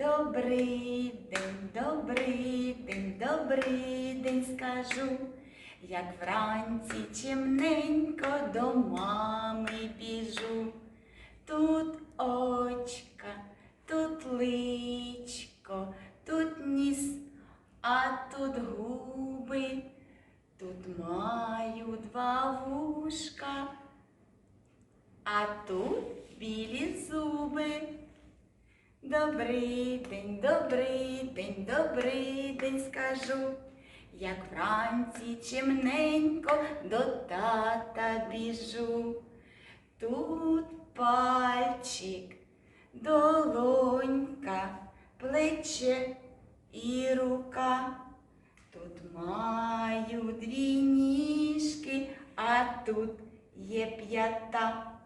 Добрий день, добрий день, добрий день скажу, як вранці чимненько до мами біжу. Тут очка, тут личко, тут ніс, а тут губи, тут маю два вушка, а тут білі зуби. Добрий день, добрий день, добрий день скажу, як вранці чимненько до тата біжу. Тут пальчик, долонька, плече і рука. Тут маю дві ніжки, а тут є п'ята.